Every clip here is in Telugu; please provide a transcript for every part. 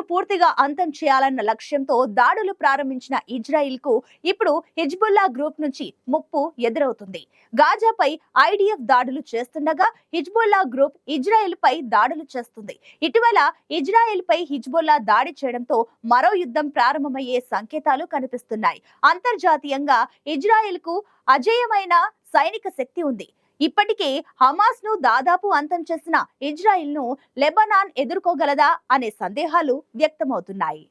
పూర్తిగా అంతం చేయాలన్న లక్ష్యంతో దాడులు ప్రారంభించిన ఇజ్రాయిల్కు ఇప్పుడు హిజ్బుల్లా గ్రూప్ నుంచి ముప్పు ఎదురవుతుంది. గాజాపై ఐడిఎఫ్ దాడులు చేస్తుండగా హిజ్బుల్లా గ్రూప్ ఇజ్రాయెల్ పై దాడులు చేస్తుంది. ఇటీవల ఇజ్రాయెల్ పై హిజ్బుల్లా దాడి చేయడంతో మరో యుద్ధం ప్రారంభమయ్యే సంకేతాలు కనిపిస్తున్నాయి. అంతర్జాతీయంగా ఇజ్రాయెల్కు అజేయమైన సైనిక శక్తి ఉంది. ఇప్పటికే హమాస్ను దాదాపు అంతం చేసిన ఇజ్రాయిల్ను లెబనాన్ ఎదుర్కోగలదా అనే సందేహాలు వ్యక్తమవుతున్నాయి.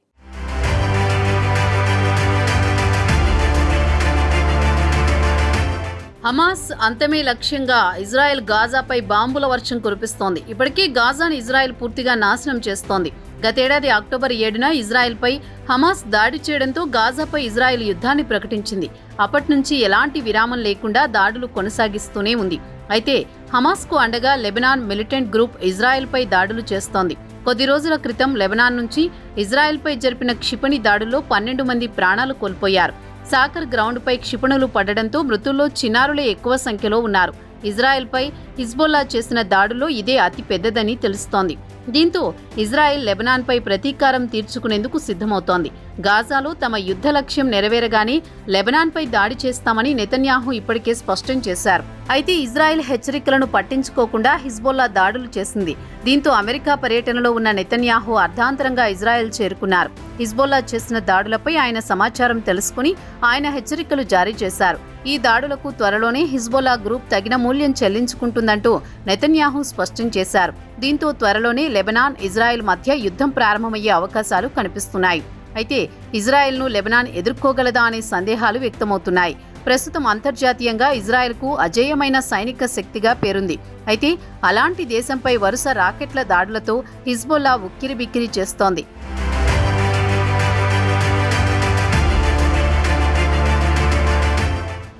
హమాస్ అంతమే లక్ష్యంగా ఇజ్రాయెల్ గాజాపై బాంబుల వర్షం కురిపిస్తోంది. ఇప్పటికే గాజాను ఇజ్రాయెల్ పూర్తిగా నాశనం చేస్తోంది. గతేడాది అక్టోబర్ ఏడున ఇజ్రాయెల్పై హమాస్ దాడి చేయడంతో గాజాపై ఇజ్రాయెల్ యుద్ధాన్ని ప్రకటించింది. అప్పటి నుంచి ఎలాంటి విరామం లేకుండా దాడులు కొనసాగిస్తూనే ఉంది. అయితే హమాస్కు అండగా లెబనాన్ మిలిటెంట్ గ్రూప్ ఇజ్రాయెల్పై దాడులు చేస్తోంది. కొద్ది రోజుల క్రితం లెబనాన్ నుంచి ఇజ్రాయెల్పై జరిపిన క్షిపణి దాడుల్లో పన్నెండు మంది ప్రాణాలు కోల్పోయారు. సాకర్ గ్రౌండ్పై క్షిపణులు పడడంతో మృతుల్లో చిన్నారులే ఎక్కువ సంఖ్యలో ఉన్నారు. ఇజ్రాయెల్పై హిజ్బుల్లా చేసిన దాడుల్లో ఇదే అతి పెద్దదని తెలుస్తోంది. దీంతో ఇజ్రాయెల్ లెబనాన్పై ప్రతీకారం తీర్చుకునేందుకు సిద్ధమవుతోంది. గాజాలో తమ యుద్ధ లక్ష్యం నెరవేరగానే లెబనాన్పై దాడి చేస్తామని నెతన్యాహు ఇప్పటికే స్పష్టం చేశారు. అయితే ఇజ్రాయెల్ హెచ్చరికలను పట్టించుకోకుండా హిజ్బుల్లా దాడులు చేసింది. దీంతో అమెరికా పర్యటనలో ఉన్న నెతన్యాహు అర్ధాంతరంగా ఇజ్రాయెల్ చేరుకున్నారు. హిజ్బుల్లా చేసిన దాడులపై ఆయన సమాచారం తెలుసుకుని ఆయన హెచ్చరికలు జారీ చేశారు. ఈ దాడులకు త్వరలోనే హిజ్బుల్లా గ్రూప్ తగిన మూల్యం చెల్లించుకుంటుందంటూ నెతన్యాహు స్పష్టం చేశారు. దీంతో త్వరలోనే లెబనాన్ ఇజ్రాయెల్ మధ్య యుద్ధం ప్రారంభమయ్యే అవకాశాలు కనిపిస్తున్నాయి. అయితే ఇజ్రాయెల్ను లెబనాన్ ఎదుర్కోగలదా అనే సందేహాలు వ్యక్తమవుతున్నాయి. ప్రస్తుతం అంతర్జాతీయంగా ఇజ్రాయెల్కు అజేయమైన సైనిక శక్తిగా పేరుంది. అయితే అలాంటి దేశంపై వరుస రాకెట్ల దాడులతో హిజ్బుల్లా ఉక్కిరిబిక్కిరి చేస్తోంది.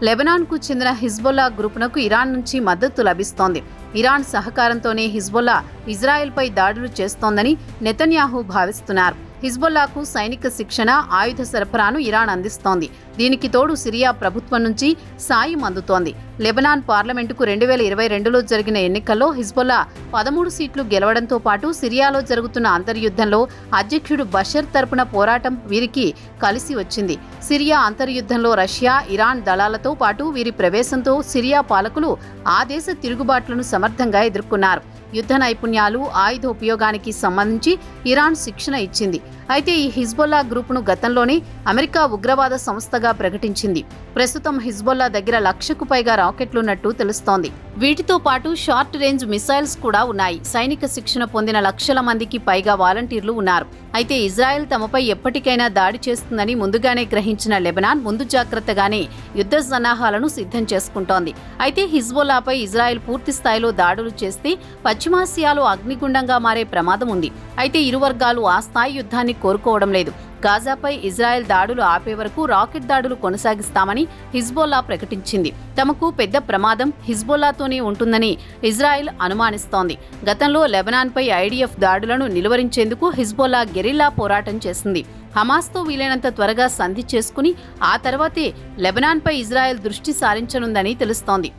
లెబనాన్కు చెందిన హిజ్బుల్లా గ్రూపునకు ఇరాన్ నుంచి మద్దతు లభిస్తోంది. ఇరాన్ సహకారంతోనే హిజ్బుల్లా ఇజ్రాయెల్పై దాడులు చేస్తోందని నెతన్యాహు భావిస్తున్నారు. హిజ్బుల్లాకు సైనిక శిక్షణ ఆయుధ సరఫరాను ఇరాన్ అందిస్తోంది. దీనికి తోడు సిరియా ప్రభుత్వం నుంచి సాయం అందుతోంది లెబనాన్ పార్లమెంటుకు రెండు వేల ఇరవై రెండులో జరిగిన ఎన్నికల్లో హిజ్బుల్లా పదమూడు సీట్లు గెలవడంతో పాటు సిరియాలో జరుగుతున్న అంతర్యుద్ధంలో అధ్యక్షుడు బషర్ తరపున పోరాటం వీరికి కలిసి వచ్చింది. సిరియా అంతర్యుద్ధంలో రష్యా ఇరాన్ దళాలతో పాటు వీరి ప్రవేశంతో సిరియా పాలకులు ఆ దేశ తిరుగుబాట్లను సమర్థంగా ఎదుర్కొన్నారు. యుద్ధ నైపుణ్యాలు ఆయుధ ఉపయోగానికి సంబంధించి ఇరాన్ శిక్షణ ఇచ్చింది. అయితే ఈ హిజ్బొల్లా గ్రూపును గతంలోనే అమెరికా ఉగ్రవాద సంస్థగా ప్రకటించింది. ప్రస్తుతం హిజ్బొల్లా దగ్గర లక్షకు పైగా రాకెట్లున్నట్టు తెలుస్తోంది. వీటితో పాటు షార్ట్ రేంజ్ మిసైల్స్ కూడా ఉన్నాయి. సైనిక శిక్షణ పొందిన లక్షల మందికి పైగా వాలంటీర్లు ఉన్నారు. అయితే ఇజ్రాయెల్ తమపై ఎప్పటికైనా దాడి చేస్తుందని ముందుగానే గ్రహించిన లెబనాన్ ముందు జాగ్రత్తగానే యుద్ధ సన్నాహాలను సిద్ధం చేసుకుంటోంది. అయితే హిజ్బొల్లాపై ఇజ్రాయెల్ పూర్తి స్థాయిలో దాడులు చేస్తే పశ్చిమాసియాలో అగ్నిగుండంగా మారే ప్రమాదం ఉంది. అయితే ఇరు వర్గాలు ఆ స్థాయి యుద్ధాన్ని కోరుకోవడం లేదు. గాజాపై ఇజ్రాయెల్ దాడులు ఆపే వరకు రాకెట్ దాడులు కొనసాగిస్తామని హిజ్బోల్లా ప్రకటించింది. తమకు పెద్ద ప్రమాదం హిజ్బోల్లాతోనే ఉంటుందని ఇజ్రాయెల్ అనుమానిస్తోంది. గతంలో లెబనాన్పై ఐడిఎఫ్ దాడులను నిలువరించేందుకు హిజ్బోల్లా గెరిల్లా పోరాటం చేసింది. హమాస్తో వీలైనంత త్వరగా సంధి చేసుకుని ఆ తర్వాతే లెబనాన్పై ఇజ్రాయెల్ దృష్టి సారించనుందని తెలుస్తోంది.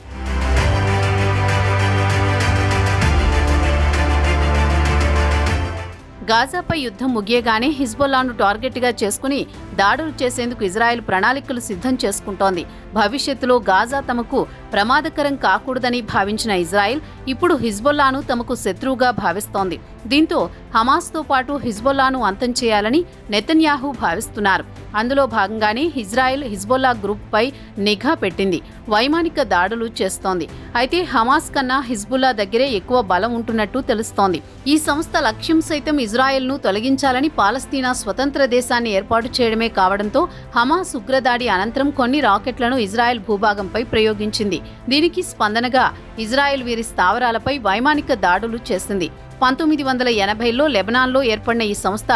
గాజాపై యుద్ధం ముగియగానే హిజ్బుల్లాను టార్గెట్గా చేసుకుని దాడులు చేసేందుకు ఇజ్రాయెల్ ప్రణాళికలు సిద్ధం చేసుకుంటోంది. భవిష్యత్తులో గాజా తమకు ప్రమాదకరం కాకూడదని భావించిన ఇజ్రాయెల్ ఇప్పుడు హిజ్బొల్లాను తమకు శత్రువుగా భావిస్తోంది. దీంతో హమాస్తో పాటు హిజ్బుల్లాను అంతం చేయాలని నెతన్యాహు భావిస్తున్నారు. అందులో భాగంగానే ఇజ్రాయెల్ హిజ్బుల్లా గ్రూప్పై నిఘా పెట్టింది. వైమానిక దాడులు చేస్తోంది. అయితే హమాస్ కన్నా హిజ్బుల్లా దగ్గరే ఎక్కువ బలం ఉంటున్నట్టు తెలుస్తోంది. ఈ సంస్థ లక్ష్యం సైతం ఇజ్రాయెల్ను తొలగించాలని పాలస్తీనా స్వతంత్ర దేశాన్ని ఏర్పాటు చేయడమే కావడంతో హమాస్ ఉగ్రదాడి అనంతరం కొన్ని రాకెట్లను ఇజ్రాయెల్ భూభాగంపై ప్రయోగించింది. దీనికి స్పందనగా ఇజ్రాయెల్ వీరి స్థావరాలపై వైమానిక దాడులు చేసింది. పంతొమ్మిది వందల ఎనభైలో లెబనాన్లో ఏర్పడిన ఈ సంస్థ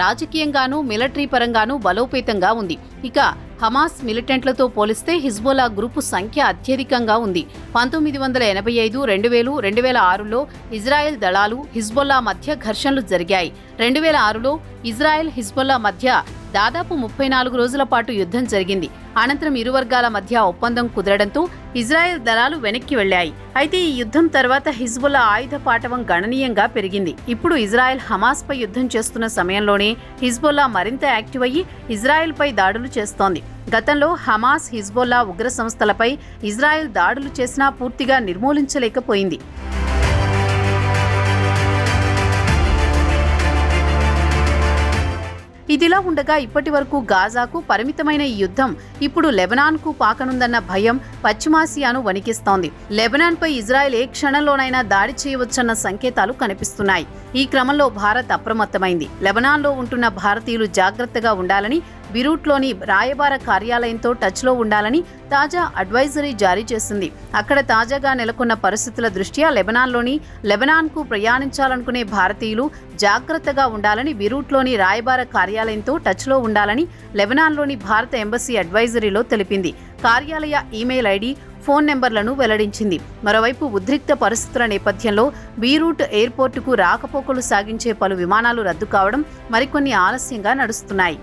రాజకీయంగానూ మిలిటరీ పరంగానూ బలోపేతంగా ఉంది. ఇక హమాస్ మిలిటెంట్లతో పోలిస్తే హిజ్బోలా గ్రూపు సంఖ్య అత్యధికంగా ఉంది. పంతొమ్మిది వందల ఎనభై ఐదు రెండు వేలు రెండు వేల ఆరులో ఇజ్రాయెల్ దళాలు హిజ్బుల్లా మధ్య ఘర్షణలు జరిగాయి. రెండు వేల ఆరులో ఇజ్రాయెల్ హిజ్బుల్లా మధ్య దాదాపు ముప్పై నాలుగు రోజుల పాటు యుద్ధం జరిగింది. అనంతరం ఇరు వర్గాల మధ్య ఒప్పందం కుదరడంతో ఇజ్రాయెల్ దళాలు వెనక్కి వెళ్ళాయి అయితే ఈ యుద్ధం తర్వాత హిజ్బుల్లా ఆయుధ పాటవం గణనీయంగా పెరిగింది. ఇప్పుడు ఇజ్రాయెల్ హమాస్పై యుద్ధం చేస్తున్న సమయంలోనే హిజ్బుల్లా మరింత యాక్టివ్ అయ్యి ఇజ్రాయెల్పై దాడులు చేస్తోంది. గతంలో హమాస్ హిజ్బుల్లా ఉగ్ర సంస్థలపై ఇజ్రాయెల్ దాడులు చేసినా పూర్తిగా నిర్మూలించలేకపోయింది. ఇదిలా ఉండగా ఇప్పటి వరకు గాజాకు పరిమితమైన ఈ యుద్ధం ఇప్పుడు లెబనాన్కు పాకనుందన్న భయం పశ్చిమాసియాను వణికిస్తోంది. లెబనాన్పై ఇజ్రాయెల్ ఏ క్షణంలోనైనా దాడి చేయవచ్చన్న సంకేతాలు కనిపిస్తున్నాయి. ఈ క్రమంలో భారత్ అప్రమత్తమైంది. లెబనాన్లో ఉంటున్న భారతీయులు జాగ్రత్తగా ఉండాలని బిరూట్లోని రాయబార కార్యాలయంతో టచ్లో ఉండాలని తాజా అడ్వైజరీ జారీ చేసింది. అక్కడ తాజాగా నెలకొన్న పరిస్థితుల దృష్ట్యా లెబనాన్లోని లెబనాన్కు ప్రయాణించాలనుకునే భారతీయులు జాగ్రత్తగా ఉండాలని బిరూట్లోని రాయబార కార్యాలయంతో టచ్లో ఉండాలని లెబనాన్లోని భారత ఎంబసీ అడ్వైజరీలో తెలిపింది. కార్యాలయ ఈమెయిల్ ఐడి ఫోన్ నెంబర్లను వెల్లడించింది. మరోవైపు ఉద్రిక్త పరిస్థితుల నేపథ్యంలో బీరూట్ ఎయిర్పోర్టుకు రాకపోకలు సాగించే పలు విమానాలు రద్దు కావడం మరికొన్ని ఆలస్యంగా నడుస్తున్నాయి.